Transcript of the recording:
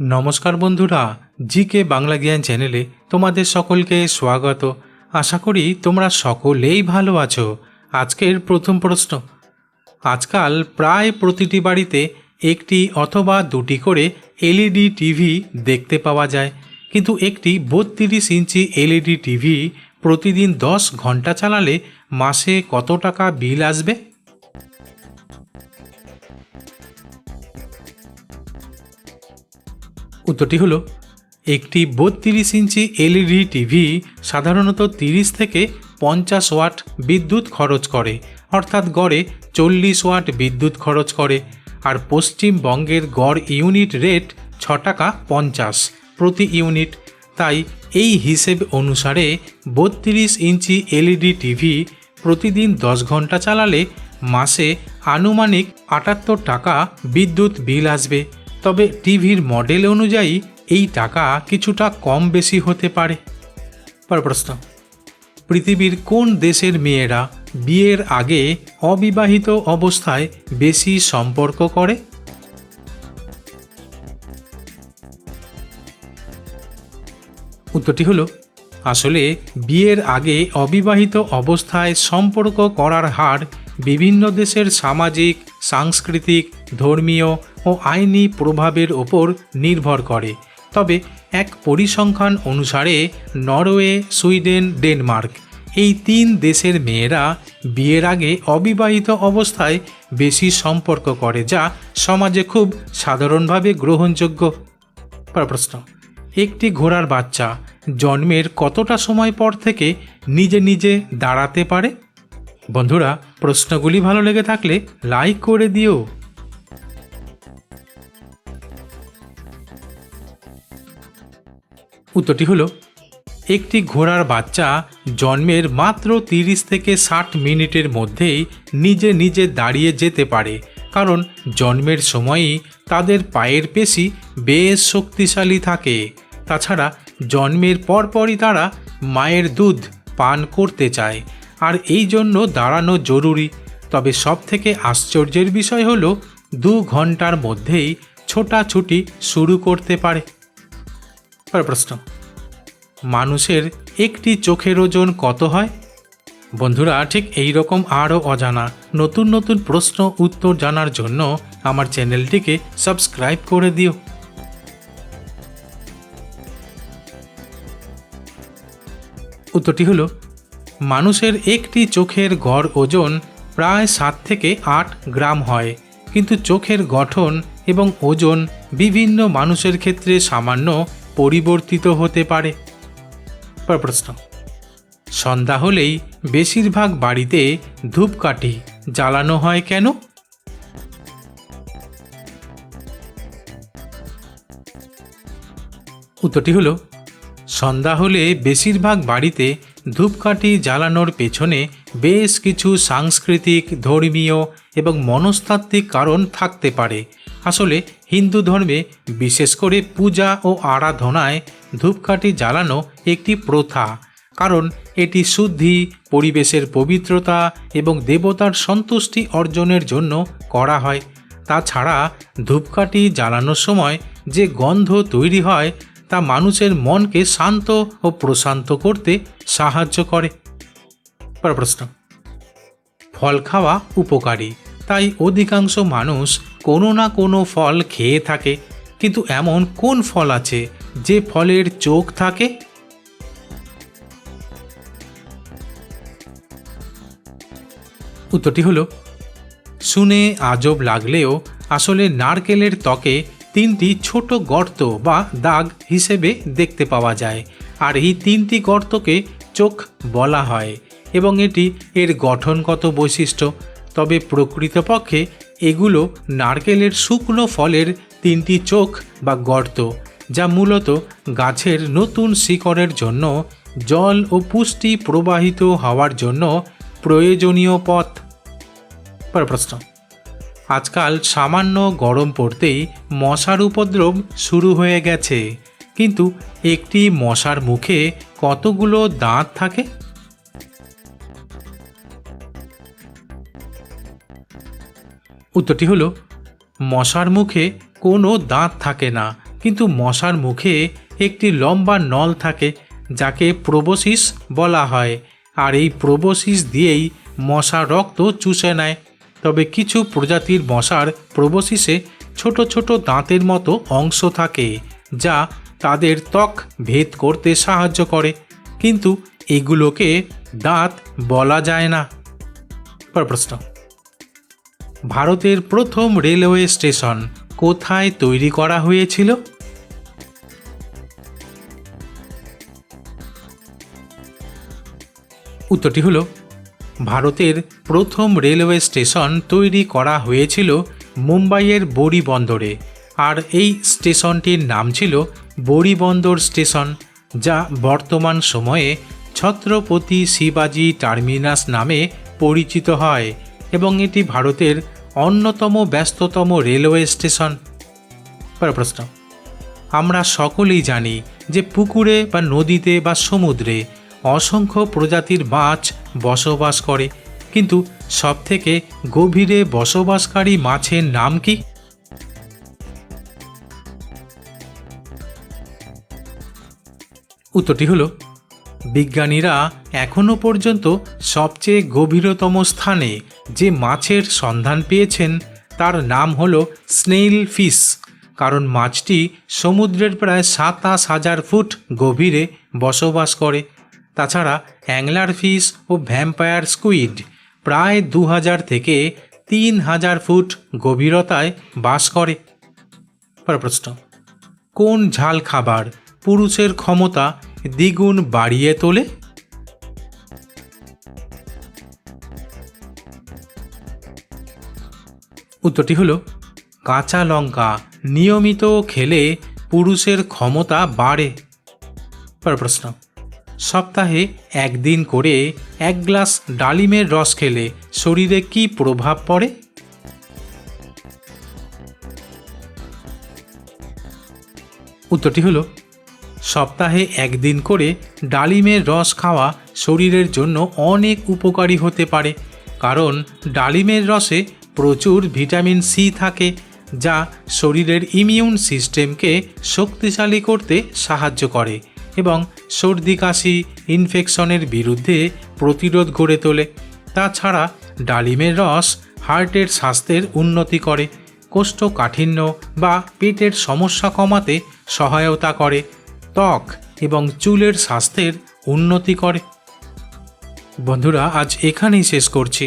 নমস্কার বন্ধুরা জি কে বাংলা জ্ঞান চ্যানেলে তোমাদের সকলকে স্বাগত। আশা করি তোমরা সকলেই ভালো আছো। আজকের প্রথম প্রশ্ন। আজকাল প্রায় প্রতিটি বাড়িতে একটি অথবা দুটি করে এলইডি টিভি দেখতে পাওয়া যায়। কিন্তু একটি বত্রিশ ইঞ্চি এলইডি টিভি প্রতিদিন দশ ঘণ্টা চালালে মাসে কত টাকা বিল আসবে? উত্তরটি হলো, একটি বত্রিশ ইঞ্চি এলইডি টিভি সাধারণত তিরিশ থেকে পঞ্চাশ ওয়াট বিদ্যুৎ খরচ করে, অর্থাৎ গড়ে চল্লিশ ওয়াট বিদ্যুৎ খরচ করে, আর পশ্চিমবঙ্গের গড় ইউনিট রেট ছ টাকা পঞ্চাশ প্রতি ইউনিট। তাই এই হিসেব অনুসারে বত্রিশ ইঞ্চি এলইডি টিভি প্রতিদিন দশ ঘণ্টা চালালে মাসে আনুমানিক আটাত্তর টাকা বিদ্যুৎ বিল আসবে। তবে টিভির মডেল অনুযায়ী এই টাকা কিছুটা কম বেশি হতে পারে। পর প্রশ্ন। পৃথিবীর কোন দেশের মেয়েরা বিয়ের আগে অবিবাহিত অবস্থায় বেশি সম্পর্ক করে? উত্তরটি হলো, আসলে বিয়ের আগে অবিবাহিত অবস্থায় সম্পর্ক করার হার বিভিন্ন দেশের সামাজিক, সাংস্কৃতিক, ধর্মীয় ও আইনি প্রভাবের ওপর নির্ভর করে। তবে এক পরিসংখ্যান অনুসারে নরওয়ে, সুইডেন, ডেনমার্ক এই তিন দেশের মেয়েরা বিয়ের আগে অবিবাহিত অবস্থায় বেশি সম্পর্ক করে, যা সমাজে খুব সাধারণভাবে গ্রহণযোগ্য। প্রশ্ন, একটি ঘোড়ার বাচ্চা জন্মের কতটা সময় পর থেকে নিজে নিজে দাঁড়াতে পারে? বন্ধুরা, প্রশ্নগুলি ভালো লেগে থাকলে লাইক করে দিও। উত্তরটি হলো, একটি ঘোড়ার বাচ্চা জন্মের মাত্র তিরিশ থেকে ষাট মিনিটের মধ্যেই নিজে নিজে দাঁড়িয়ে যেতে পারে, কারণ জন্মের সময়ই তাদের পায়ের পেশি বেশ শক্তিশালী থাকে। তাছাড়া জন্মের পরপরই তারা মায়ের দুধ পান করতে চায়, আর এই জন্য দাঁড়ানো জরুরি। তবে সবথেকে আশ্চর্যের বিষয় হলো, দু ঘণ্টার মধ্যেই ছোটাছুটি শুরু করতে পারে। পর প্রশ্ন, মানুষের একটি চোখের ওজন কত হয়? বন্ধুরা, ঠিক এই রকম আরও অজানা নতুন নতুন প্রশ্ন উত্তর জানার জন্য আমার চ্যানেলটিকে সাবস্ক্রাইব করে দিও। উত্তরটি হলো, মানুষের একটি চোখের গড় ওজন প্রায় সাত থেকে আট গ্রাম হয়, কিন্তু চোখের গঠন এবং ওজন বিভিন্ন মানুষের ক্ষেত্রে সামান্য পরিবর্তিত হতে পারে। প্রশ্ন। সন্ধ্যা হলেই বেশিরভাগ বাড়িতে ধূপকাঠি জ্বালানো হয় কেন? উত্তরটি হলো, সন্ধ্যা হলে বেশিরভাগ বাড়িতে ধূপকাঠি জ্বালানোর পেছনে বেশ কিছু সাংস্কৃতিক, ধর্মীয় এবং মনস্তাত্ত্বিক কারণ থাকতে পারে। আসলে হিন্দু ধর্মে বিশেষ করে পূজা ও আরাধনায় ধূপকাঠি জ্বালানো একটি প্রথা, কারণ এটি শুদ্ধি, পরিবেশের পবিত্রতা এবং দেবতার সন্তুষ্টি অর্জনের জন্য করা হয়। তাছাড়া ধূপকাঠি জ্বালানোর সময় যে গন্ধ তৈরি হয় তা মানুষের মনকে শান্ত ও প্রশান্ত করতে সাহায্য করে। প্রশ্ন। ফল খাওয়া উপকারী। তাই অধিকাংশ মানুষ কোনো না কোনো ফল খেয়ে থাকে। কিন্তু এমন কোন ফল আছে যে ফলের চোখ থাকে? উত্তরটি হলো, শুনে আজব লাগলেও আসলে নারকেলের ত্বকে তিনটি ছোট গর্ত বা দাগ হিসেবে দেখতে পাওয়া যায়। আর এই তিনটি গর্তকে চোখ বলা হয় এবং এটি এর গঠনগত বৈশিষ্ট্য। তবে প্রকৃতপক্ষে এগুলো নারকেলের শুকনো ফলের তিনটি চোখ বা গর্ত, যা মূলত গাছের নতুন শিকড়ের জন্য জল ও পুষ্টি প্রবাহিত হওয়ার জন্য প্রয়োজনীয় পথ। পর প্রশ্ন। আজকাল সামান্য গরম পড়তেই মশার উপদ্রব শুরু হয়ে গেছে, কিন্তু একটি মশার মুখে কতগুলো দাঁত থাকে? উত্তরটি হলো, মশার মুখে কোনো দাঁত থাকে না, কিন্তু মশার মুখে একটি লম্বা নল থাকে, যাকে প্রোবোসিস বলা হয়, আর এই প্রোবোসিস দিয়েই মশা রক্ত চুষে নেয়। তবে কিছু প্রজাতির মশার প্রোবোসিসে ছোট ছোট দাঁতের মতো অংশ থাকে, যা তাদের ত্বক ভেদ করতে সাহায্য করে, কিন্তু এগুলোকে দাঁত বলা যায় না। পর প্রশ্ন। ভারতের প্রথম রেলওয়ে স্টেশন কোথায় তৈরি করা হয়েছিল? উত্তরটি হলো, ভারতের প্রথম রেলওয়ে স্টেশন তৈরি করা হয়েছিল মুম্বাইয়ের বড়ি বন্দরে, আর এই স্টেশনটির নাম ছিল বড়ি বন্দর স্টেশন, যা বর্তমান সময়ে ছত্রপতি শিবাজি টার্মিনাস নামে পরিচিত হয়। এবং এটি ভারতের অন্যতম ব্যস্ততম রেলওয়ে স্টেশন। প্রশ্ন। আমরা সকলেই জানি যে পুকুরে বা নদীতে বা সমুদ্রে অসংখ্য প্রজাতির মাছ বসবাস করে, কিন্তু সবথেকে গভীরে বসবাসকারী মাছের নাম কি? উত্তরটি হলো, বিজ্ঞানীরা এখনও পর্যন্ত সবচেয়ে গভীরতম স্থানে যে মাছের সন্ধান পেয়েছেন, তার নাম হল স্নেইল ফিশ কারণ মাছটি সমুদ্রের প্রায় সাতাশ হাজার ফুট গভীরে বসবাস করে। তাছাড়া অ্যাংলার ফিশ ও ভ্যাম্পায়ার স্কুইড প্রায় দু হাজার থেকে তিন হাজার ফুট গভীরতায় বাস করে। প্রশ্ন, কোন ঝাল খাবার পুরুষের ক্ষমতা দ্বিগুণ বাড়িয়ে তোলে? উত্তরটি হলো, কাঁচা লঙ্কা নিয়মিত খেলে পুরুষের ক্ষমতা বাড়ে। পর প্রশ্ন, সপ্তাহে একদিন করে এক গ্লাস ডালিমের রস খেলে শরীরে কি প্রভাব পড়ে? উত্তরটি হলো, সপ্তাহে একদিন করে ডালিমের রস খাওয়া শরীরের জন্য অনেক উপকারী হতে পারে, কারণ ডালিমের রসে প্রচুর ভিটামিন সি থাকে, যা শরীরের ইমিউন সিস্টেমকে শক্তিশালী করতে সাহায্য করে এবং সর্দি কাশি ইনফেকশনের বিরুদ্ধে প্রতিরোধ গড়ে তোলে। তাছাড়া ডালিমের রস হার্টের স্বাস্থ্যের উন্নতি করে, কোষ্ঠকাঠিন্য বা পেটের সমস্যা কমাতে সহায়তা করে, ত্বক এবং চুলের স্বাস্থ্যের উন্নতি করে। বন্ধুরা, আজ এখানেই শেষ করছি।